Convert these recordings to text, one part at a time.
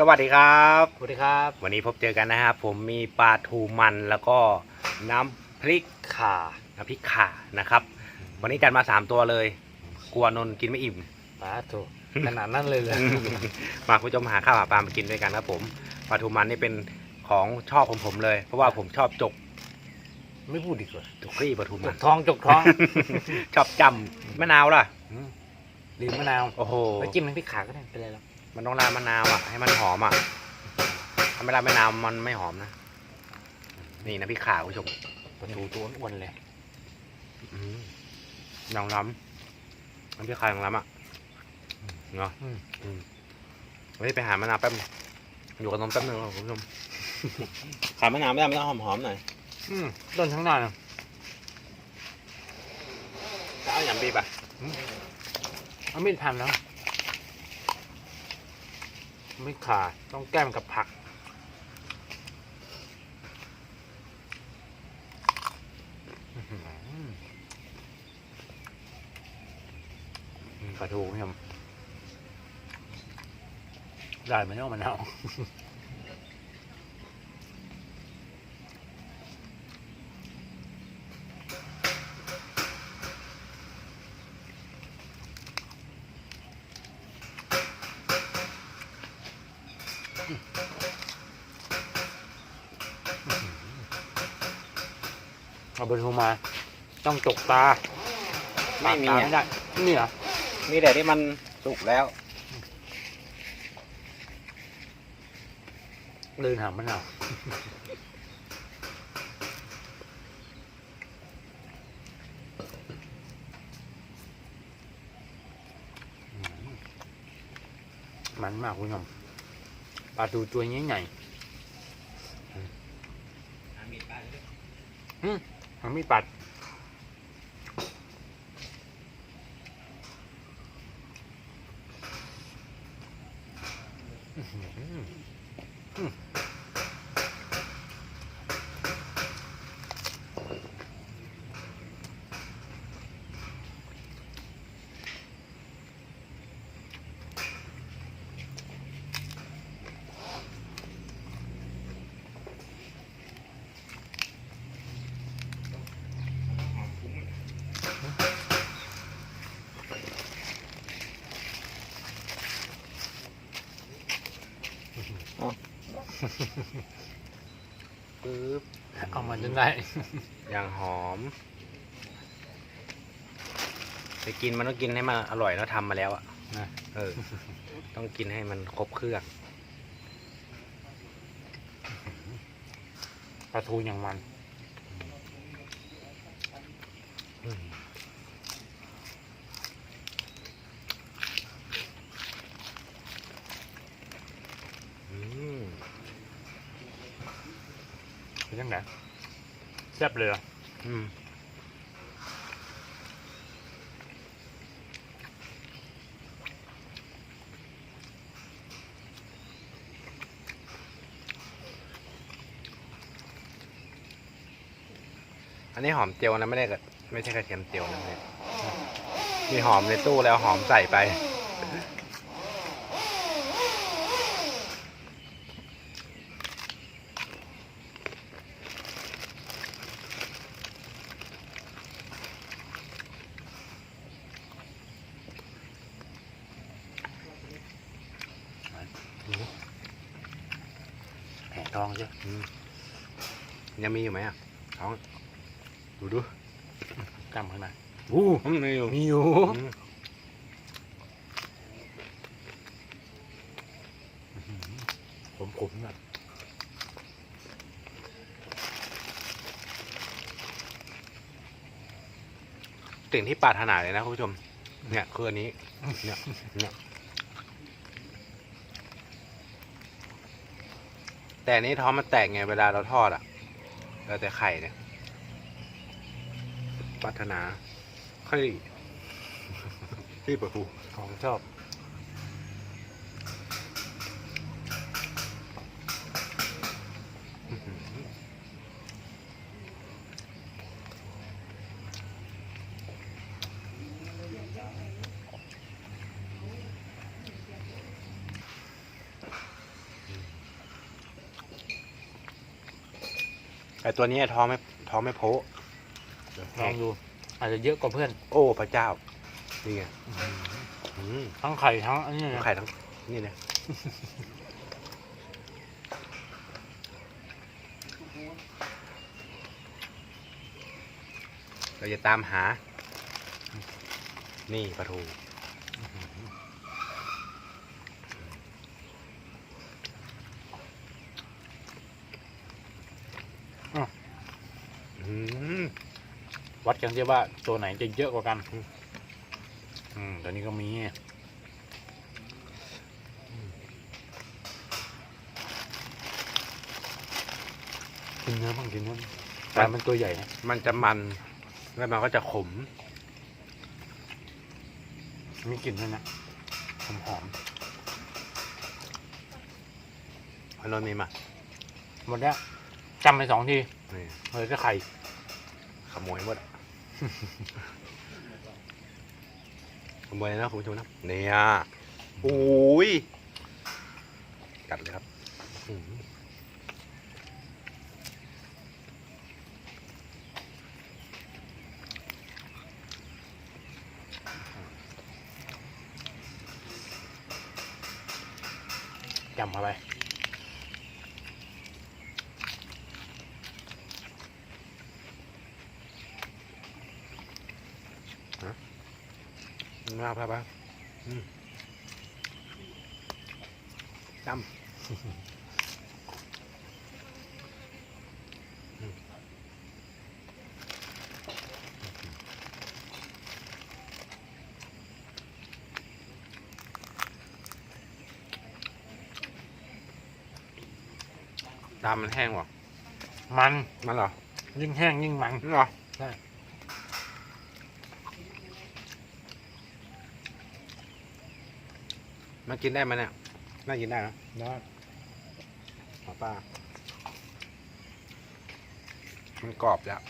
สวัสดีครับ สวัสดีครับ วันนี้พบเจอกันนะครับ ผมมีปลาทูมันแล้วก็น้ำพริกข่าน้ำพริกข่านะครับ วันนี้จัดมาสามตัวเลย กลัวนนท์กินไม่อิ่มปลาถูกขนาดนั้นเลยเลยมาคุณผู้ชมหาข้าวหาปลามากินด้วยกันครับ ผมปลาทูมันนี่เป็นของชอบของผมเลย เพราะว่าผมชอบจก ไม่พูดดีกว่าจกรี่ปลาทูจมันกท้องจกท้องชอบจำมะนาวล่ะอืมลืมมะนาวโอ้โหแล้วจิ้มน้ำพริกขาก็ได้เป็นไรหรอก มันต้องราดมะนาวอะ ให้มันหอมอะ ถ้าไม่ราดมะนาวมันไม่หอมนะ นี่นะพี่ข่าคุณผู้ชมปลาทูตัวอ้วนๆเลยอืมยองล้ำมันพี่ข่ายองล้ำอะเนาะอืมอืมเฮ้ยไปหามะนาวแป๊บนึงอยู่กับนมแป๊บนึงครับคุณผู้ชมขามะนาวไม่ได้ไม่ต้องหอมๆหน่อยอืมต้นข้างหน้าน่ะจะเอาอย่างบีบอะเอามีดพันแล้ว ไม่ขาดต้องแก้มกับผักอื้อหืออืมปลาทูคุณผู้ชมได้ไหมเนาะมะนาว เอาปลาทูมา ต้องจกตาไม่มีตาอะไม่ได้นี่เหรอมีแต่ที่มันสุกแล้ว เดินหามะนาวอืมมันมากคุณผู้ชมปลาทูตัวใหญ่ให ญ่ทำมีดปัด อื้อหือ ปึ๊บเอามาจนได้ อย่างหอมจะกินมันต้องกินให้มันอร่อยแล้วทำมาแล้วอะนะ เออ ต้องกินให้มันครบเครื่องปลาทูอย่างมัน อืม เป็น ยังไงแซ่บเลยเหรออืมอันนี้หอมเจียวนะไม่ได้กระไม่ใช่กระเทียมเจียวนะเนี่ยมีหอมในตู้แล้วหอมใส่ไป แผ่ท องใช่อืมยังมีอยู่ไหมอะท้องดูดูกำขึ้นมาอู้อืมมีอยู่มีอยู่อืมผมผมแบบสิ่งที่ปรารถนาเลยนะคุณผู้ชม เนี่ยคืออันนี้ เนี่ยเนี่ย แต่นี้ท้องมันแตกไงเวลาเราทอดอะเราแต่ไข่เนี่ยปรารถนาค่อยรีบปะพูของชอบ ไอตัวนี้ท้องไม่ท้องไม่โพะลองดู อาจจะเยอะกว่าเพื่อนโอ้พระเจ้า นี่ไงอืมทั้งไข่ทั้งอันนี้นะไข่ทั้งนี่เนี่ยเราจะตามหา นี่ปลาทู อืม วัดกันสิว่าตัวไหนจะเยอะกว่ากัน อืมตัวนี้ก็มีกินเนื้อบ้างกินเนื้อบ้างแต่มันตัวใหญ่นะมันจะมัน แล้วมันก็จะขม มีกลิ่นด้วยนะหอมหอมพอนนท์มีมาๆหมดเนี้ยจำไปสองที นี่ เลยก็ไข่ขโมยหมดอะ ขโมยเลยนะคุณผู้ชมนะเนี่ยโอ้ยกัดเลยครับอื้อหือ จำเข้าไป มาพาปะอืมจำมตามมันแห้งวะมัน มันเหรอ ยิ่งแห้งยิ่งมันมันเหรอ ใช่ มันกินได้ไหมเนี่ยน่ากินได้นะนะหมอป้ามันกรอบแล้ว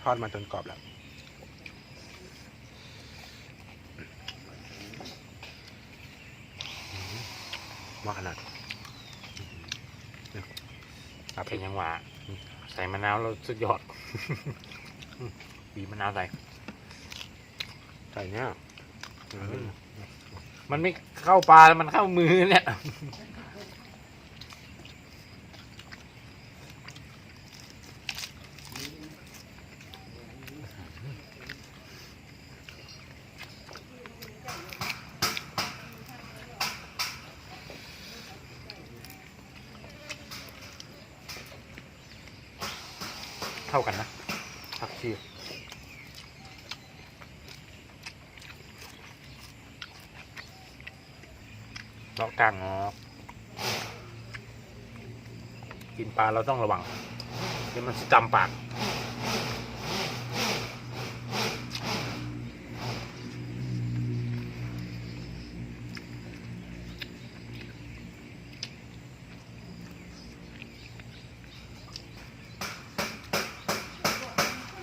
ทอดมาจนกรอบแล้วมาขนาดเนี่ยครับเป็นยังหวะใส่มะนาวแล้วสุดยอดบีบมะนาวใส่ใส่เนี่ยอื มันไม่เข้าปลามันเข้ามือเนี่ยเข้ากันนะผักชีเลาะกลางออกกินปลาเราต้องระวังเดี๋ยวมันจะจำปาก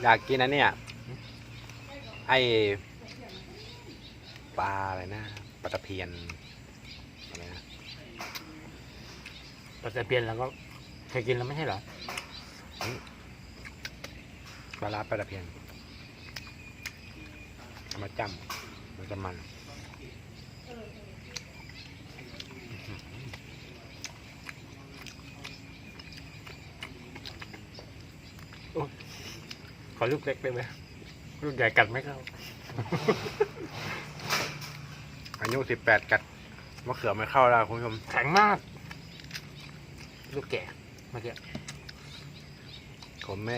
อยากกินนะเนี่ย ไอปลาอะไรนะปลาตะเพียนอะไรนะ ปลาตะเพียนแล้วก็เคยกินแล้วไม่ใช่เหรอปลาลาปลาตะเพียนเอามาจ้ำมันจะมันขอลูกเล็กได้ไหมลูกใหญ่กัดไม่เข้าอายุสิบแปดกัดมะเขือไม่เข้าแล้วคุณผู้ชมแข็งมาก ลูกแก่เมื่อกี้ผมไม่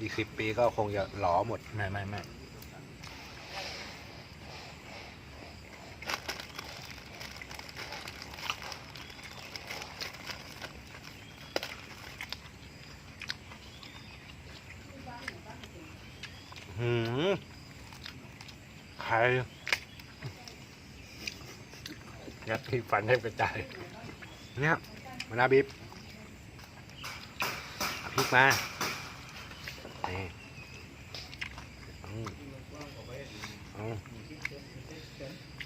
อีกสิบปีก็คงจะหลอหมด ไม่ไม่ไม่หืมใครยัดที่ฟันให้กระจายเนี่ย มานาบีบพริกมา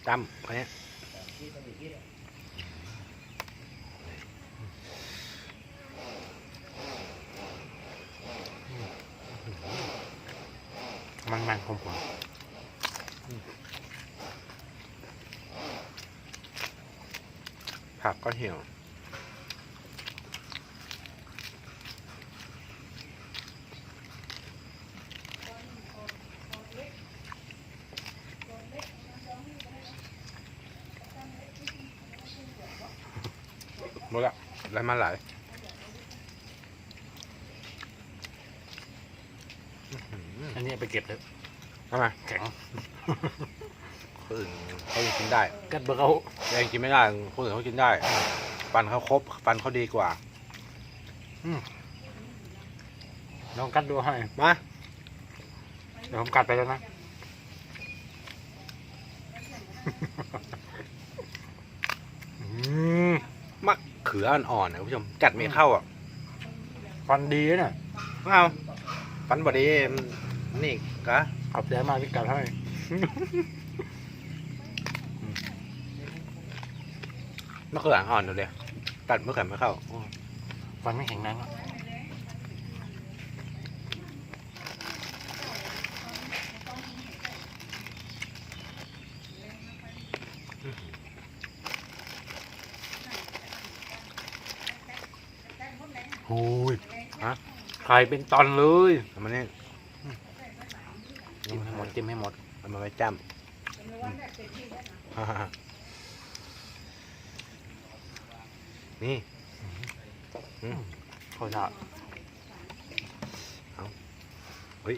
ตำไปเนี่ยมันมันผมผมผักก็เหี่ยว ดละแล้วมาหลายอื้อหืออันนี้เอาไปเก็บเลยทำไมแข็งคนอื่นเขายังกินได้กัดเบอร์เขาแต่ยังกินไม่ได้คนอื่นเขากินได้ ฟันเขาครบฟันเขาดีกว่าลองกัดดูให้มาเดี๋ยวผมกัดไปแล้วนะอืมมะ เขืออ่อนๆนะคุณผู้ชมกัดไม่เข้าอะฟันดีนะเนี่ยไม่เอาฟันบอดีมันนี่กะขอบใจมากที่กัดให้มะเขืออ่อนเดี๋ยวเลยกัดมะเขือไม่เข้าโอ้ฟันไม่แข็งแรงอะ โอ้ยฮะไข่เป็นตอนเลยเอามันนี่จิ้มให้หมดจิ้มให้หมดเอามาไว้จ้ำฮ่าฮ่าฮ่านี่อืม เขาจะเฮ้ย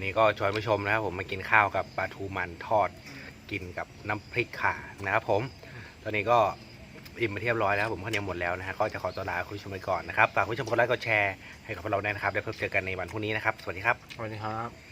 วันนี้ก็ชวนผู้ชมนะครับผมมากินข้าวกับปลาทูมันทอดกินกับน้ำพริกข่านะครับผม ตอนนี้ก็อิ่มมาเรียบร้อยแล้วผมข้าวเหนียวหมดแล้วนะฮะก็จะขอตัวลาคุณผู้ชมไปก่อนนะครับฝากคุณผู้ชมกดไลค์กดแชร์ให้กับพวกเราด้วยนะครับแล้วพบเจอกันในวันพรุ่งนี้นะครับ สวัสดีครับ สวัสดีครับ